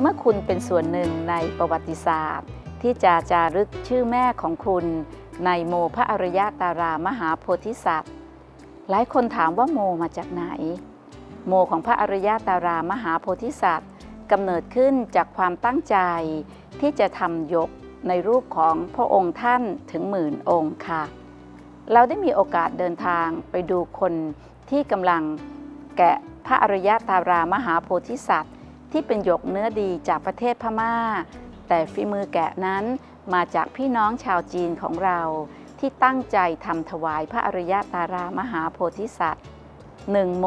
เมื่อคุณเป็นส่วนหนึ่งในประวัติศาสตร์ ที่จะจารึกชื่อแม่ของคุณในโมพระอริยตารามหาโพธิสัตว์ หลายคนถามว่าโมมาจากไหน โมของพระอริยตารามหาโพธิสัตว์กำเนิดขึ้นจากความตั้งใจที่จะทำยกในรูปของพระองค์ท่านถึงหมื่นองค์ค่ะ เราได้มีโอกาสเดินทางไปดูคนที่กำลังแกะพระอริยตารามหาโพธิสัตว์ ที่เป็นหยกเนื้อดีจากประเทศพม่า แต่ฝีมือแกะนั้นมาจากพี่น้องชาวจีนของเรา ที่ตั้งใจทำถวายพระอริยตารามหาโพธิสัตว์หนึ่งโม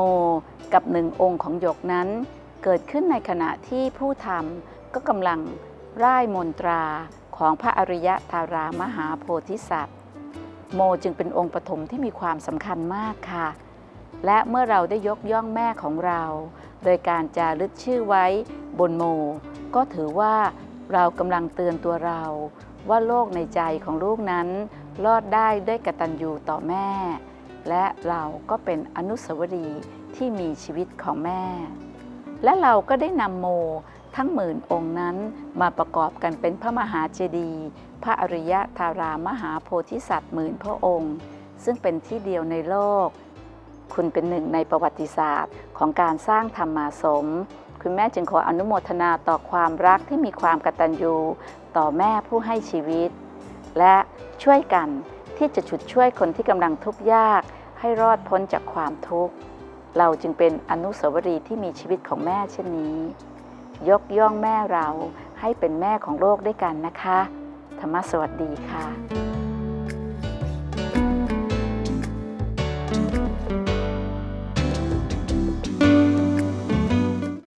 กับหนึ่งองค์ของหยกนั้น เกิดขึ้นในขณะที่ผู้ทำก็กำลังร่ายมนตราของพระอริยตารามหาโพธิสัตว์ โมจึงเป็นองค์ปฐมที่มีความสำคัญมากค่ะ และเมื่อเราได้ยกย่องแม่ของเรา โดยการจารึกชื่อไว้บนโม ก็ถือว่าเรากำลังเตือนตัวเรา ว่าโลกในใจของลูกนั้น รอดได้ด้วยกตัญญูต่อแม่ และเราก็เป็นอนุสาวรีย์ที่มีชีวิตของแม่ และเราก็ได้นำโมทั้งหมื่นองค์นั้นมาประกอบกันเป็นพระมหาเจดีย์พระอริยธารามหาโพธิสัตว์หมื่นพระองค์ ซึ่งเป็นที่เดียวในโลก คุณเป็นหนึ่งในประวัติศาสตร์ ของการสร้างธรรมาสม คุณแม่จึงขออนุโมทนาต่อความรักที่มีความกตัญญูต่อแม่ผู้ให้ชีวิต และช่วยกันที่จะฉุดช่วยคนที่กำลังทุกข์ยากให้รอดพ้นจากความทุกข์ เราจึงเป็นอนุสาวรีย์ที่มีชีวิตของแม่เช่นนี้ ยกย่องแม่เราให้เป็นแม่ของโลกด้วยกันนะคะ ธรรมสวัสดีค่ะ